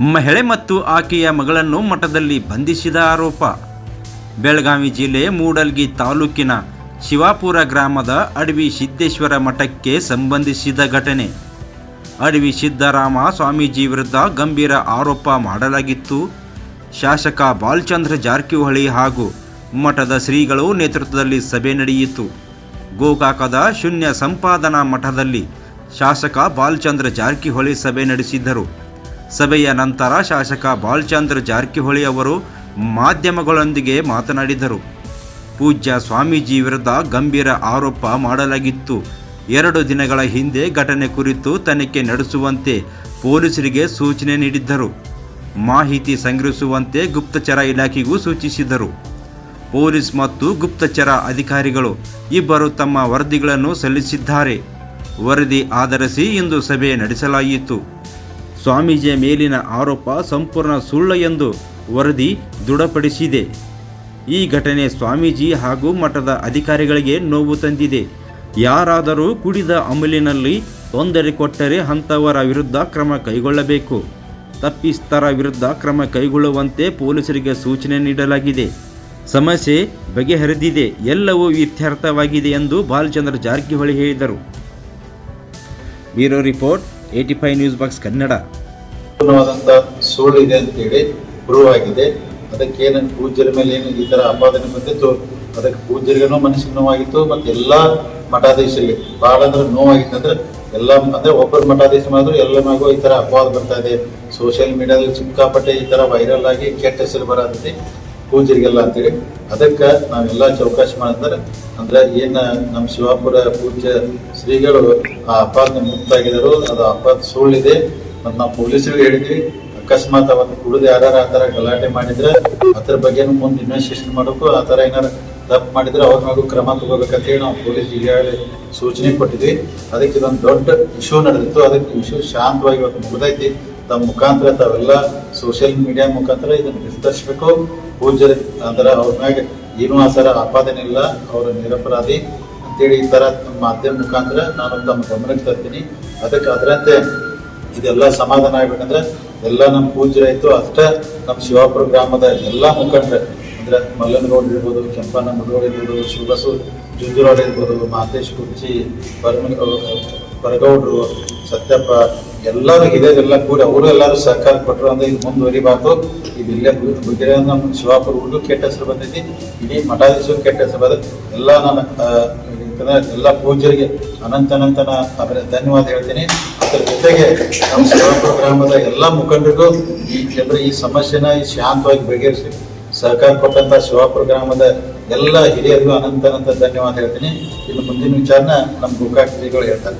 ಮಹಿಳೆ ಮತ್ತು ಆಕೆಯ ಮಗಳನ್ನು ಮಠದಲ್ಲಿ ಬಂಧಿಸಿದ ಆರೋಪ. ಬೆಳಗಾವಿ ಜಿಲ್ಲೆ ಮೂಡಲ್ಗಿ ತಾಲೂಕಿನ ಶಿವಾಪುರ ಗ್ರಾಮದ ಅಡವಿ ಸಿದ್ದೇಶ್ವರ ಮಠಕ್ಕೆ ಸಂಬಂಧಿಸಿದ ಘಟನೆ. ಅಡವಿ ಸಿದ್ದರಾಮ ಸ್ವಾಮೀಜಿ ವಿರುದ್ಧ ಗಂಭೀರ ಆರೋಪ ಮಾಡಲಾಗಿತ್ತು. ಶಾಸಕ ಬಾಲ್ಚಂದ್ರ ಜಾರಕಿಹೊಳಿ ಹಾಗೂ ಮಠದ ಶ್ರೀಗಳು ನೇತೃತ್ವದಲ್ಲಿ ಸಭೆ ನಡೆಯಿತು. ಗೋಕಾಕದ ಶೂನ್ಯ ಸಂಪಾದನಾ ಮಠದಲ್ಲಿ ಶಾಸಕ ಬಾಲ್ಚಂದ್ರ ಜಾರಕಿಹೊಳಿ ಸಭೆ ನಡೆಸಿದ್ದರು. ಸಭೆಯ ನಂತರ ಶಾಸಕ ಬಾಲಚಂದ್ರ ಜಾರಕಿಹೊಳಿ ಅವರು ಮಾಧ್ಯಮಗಳೊಂದಿಗೆ ಮಾತನಾಡಿದರು. ಪೂಜ್ಯ ಸ್ವಾಮೀಜಿ ವಿರುದ್ಧ ಗಂಭೀರ ಆರೋಪ ಮಾಡಲಾಗಿತ್ತು. ಎರಡು ದಿನಗಳ ಹಿಂದೆ ಘಟನೆ ಕುರಿತು ತನಿಖೆ ನಡೆಸುವಂತೆ ಪೊಲೀಸರಿಗೆ ಸೂಚನೆ ನೀಡಿದ್ದರು. ಮಾಹಿತಿ ಸಂಗ್ರಹಿಸುವಂತೆ ಗುಪ್ತಚರ ಇಲಾಖೆಗೂ ಸೂಚಿಸಿದರು. ಪೊಲೀಸ್ ಮತ್ತು ಗುಪ್ತಚರ ಅಧಿಕಾರಿಗಳು ಇಬ್ಬರು ತಮ್ಮ ವರದಿಗಳನ್ನು ಸಲ್ಲಿಸಿದ್ದಾರೆ. ವರದಿ ಆಧರಿಸಿ ಇಂದು ಸಭೆ ನಡೆಸಲಾಯಿತು. ಸ್ವಾಮೀಜಿಯ ಮೇಲಿನ ಆರೋಪ ಸಂಪೂರ್ಣ ಸುಳ್ಳು ಎಂದು ವರದಿ ದೃಢಪಡಿಸಿದೆ. ಈ ಘಟನೆ ಸ್ವಾಮೀಜಿ ಹಾಗೂ ಮಠದ ಅಧಿಕಾರಿಗಳಿಗೆ ನೋವು ತಂದಿದೆ. ಯಾರಾದರೂ ಕುಡಿದ ಅಮಲಿನಲ್ಲಿ ತೊಂದರೆ ಕೊಟ್ಟರೆ ಅಂಥವರ ವಿರುದ್ಧ ಕ್ರಮ ಕೈಗೊಳ್ಳಬೇಕು. ತಪ್ಪಿಸ್ತರ ವಿರುದ್ಧ ಕ್ರಮ ಕೈಗೊಳ್ಳುವಂತೆ ಪೊಲೀಸರಿಗೆ ಸೂಚನೆ ನೀಡಲಾಗಿದೆ. ಸಮಸ್ಯೆ ಬಗೆಹರಿದಿದೆ. ಎಲ್ಲವೂ ಇತ್ಯರ್ಥವಾಗಿದೆ ಎಂದು ಬಾಲಚಂದ್ರ ಜಾರಕಿಹೊಳಿ ಹೇಳಿದರು. Bureau report. Eighty five news box Kannada. ಇದೆ ಅಂತೇಳಿ ಪ್ರೂವ್ ಆಗಿದೆ. ಅದಕ್ಕೆ ಏನಂತ ಪೂಜ್ಯರ ಮೇಲೆ ಏನು ಈ ತರ ಆಪಾದನೆ ಬಂದಿತ್ತು, ಅದಕ್ಕೆ ಪೂಜ್ಯರಿಗೂ ಮನಸ್ಸಿಗೆ ನೋವಾಗಿತ್ತು, ಮತ್ತೆ ಎಲ್ಲಾ ಮಠಾಧೀಶರಿಗೆ ಬಹಳ ಅಂದ್ರೆ ನೋವಾಗಿತ್ತು. ಅಂದ್ರೆ ಎಲ್ಲ, ಅಂದ್ರೆ ಒಬ್ಬರು ಮಠಾಧೀಶ ಮಾಡಿದ್ರು ಎಲ್ಲ ಮಗು ಈ ತರ ಅಪವಾದ ಬರ್ತಾ ಇದೆ. ಸೋಷಿಯಲ್ ಮೀಡಿಯಾದಲ್ಲಿ ಸಿಕ್ಕಾಪಟ್ಟೆ ಈ ತರ ವೈರಲ್ ಆಗಿ ಕೆಟ್ಟ ಹೆಸರು ಬರತೈತಿ ಪೂಜ್ಯರಿಗೆಲ್ಲ ಅಂತೇಳಿ, ಅದಕ್ಕೆ ನಾವೆಲ್ಲ ಚೌಕಾಶಿ ಮಾಡಿದ್ರೆ ಅಂದ್ರೆ ಏನು ನಮ್ಮ ಶಿವಾಪುರ ಪೂಜ್ಯ ಶ್ರೀಗಳು ಆ ಅಪಾದ ಮುಕ್ತಾಗಿದ್ದರು, ಅದು ಅಪಾದ ಸುಳ್ಳಿದೆ. ಮತ್ತು ನಾವು ಪೊಲೀಸರಿಗೆ ಹೇಳಿದ್ವಿ, ಅಕಸ್ಮಾತ್ ಅವತ್ತು ಕುಡಿದು ಯಾರು ಆ ಥರ ಗಲಾಟೆ ಮಾಡಿದ್ರೆ, ಅದ್ರ ಬಗ್ಗೆ ಮುಂದೆ ಇನ್ವೆಸ್ಟಿಗೇಷನ್ ಮಾಡಬೇಕು. ಆ ಥರ ಏನಾರು ತಪ್ಪು ಮಾಡಿದ್ರೆ ಅವ್ರ ಮಗು ಕ್ರಮ ತಗೋಬೇಕಂತೇಳಿ ನಾವು ಪೊಲೀಸ್ ಈಗಾಗಲೇ ಸೂಚನೆ ಕೊಟ್ಟಿದ್ವಿ. ಅದಕ್ಕೆ ಇದೊಂದು ದೊಡ್ಡ ಇಶ್ಯೂ ನಡೆದಿತ್ತು. ಅದಕ್ಕೆ ಇಶ್ಯೂ ಶಾಂತವಾಗಿ ಇವತ್ತು ಮುಗ್ದೈತಿ. ತಮ್ಮ ಮುಖಾಂತರ ತಾವೆಲ್ಲ ಸೋಷಿಯಲ್ ಮೀಡಿಯಾ ಮುಖಾಂತರ ಇದನ್ನು ವಿಸ್ತರಿಸಬೇಕು ಪೂಜ್ಯರ ಅಂದ್ರೆ ಅವ್ರ ಮ್ಯಾಗ ಏನೂ ಆ ಸರ ಆಪಾದನೆ ಇಲ್ಲ. ಅವರು ನಿರಪರಾಧಿ ಅಂತೇಳಿ ಈ ಥರ ಮಾಧ್ಯಮ ಮುಖಾಂತರ ನಾನು ತಮ್ಮ ಗಮನಕ್ಕೆ ತರ್ತೀನಿ. ಅದಕ್ಕೆ ಅದರಂತೆ ಇದೆಲ್ಲ ಸಮಾಧಾನ ಆಗ್ಬೇಕಂದ್ರೆ ಎಲ್ಲ ನಮ್ಮ ಪೂಜ್ಯರಾಯ್ತು, ಅಷ್ಟೇ ನಮ್ಮ ಶಿವಾಪುರ ಗ್ರಾಮದ ಎಲ್ಲ ಮುಖಂಡರು, ಅಂದ್ರೆ ಮಲ್ಲನಗೌಡ ಇರ್ಬೋದು ಕೆಂಪನ ಮುಡೋಡ್ ಇರ್ಬೋದು, ಶಿವಬಸು ಜುಂಜುರಾಡ್ ಇರ್ಬೋದು, ಮಾತೇಶ್ ಕುರ್ಚಿ ಪರಮ ಪರಗೌಡ್ರು ಸತ್ಯಪ್ಪ, ಎಲ್ಲರೂ ಹಿರಿಯರೆಲ್ಲ ಕೂಡ ಅವರು ಎಲ್ಲರೂ ಸಹಕಾರ ಕೊಟ್ಟರು ಅಂದ್ರೆ ಇದು ಮುಂದುವರಿಬಾರ್ದು. ಇದು ಇಲ್ಲೇ ಬಗೆರೆ ನಮ್ಮ ಶಿವಾಪುರ ಊರಿಗೂ ಕೆಟ್ಟ ಹೆಸರು ಬಂದೈತಿ. ಇಡೀ ಮಠಾಧೀಶರು ಕೆಟ್ಟ ಹೆಸರು ಬಂದ ಎಲ್ಲ ನನ್ನ ಎಲ್ಲ ಪೂಜ್ಯರಿಗೆ ಅನಂತ ಅನಂತನ ಅವರ ಧನ್ಯವಾದ ಹೇಳ್ತೀನಿ. ಅದರ ಜೊತೆಗೆ ನಮ್ಮ ಶಿವಾಪುರ ಗ್ರಾಮದ ಎಲ್ಲ ಮುಖಂಡರು ಈ ಅಂದ್ರೆ ಈ ಸಮಸ್ಯೆನ ಈ ಶಾಂತವಾಗಿ ಬಗೆಹರಿಸಿ ಸಹಕಾರ ಕೊಟ್ಟಂತ ಶಿವಾಪುರ ಗ್ರಾಮದ ಎಲ್ಲ ಹಿರಿಯರಿಗೂ ಅನಂತ ಅನಂತ ಧನ್ಯವಾದ ಹೇಳ್ತೀನಿ. ಇನ್ನು ಮುಂದಿನ ವಿಚಾರನ ನಮ್ಮ ಗೋಕಾಕ್ ಹೇಳ್ತಾರೆ.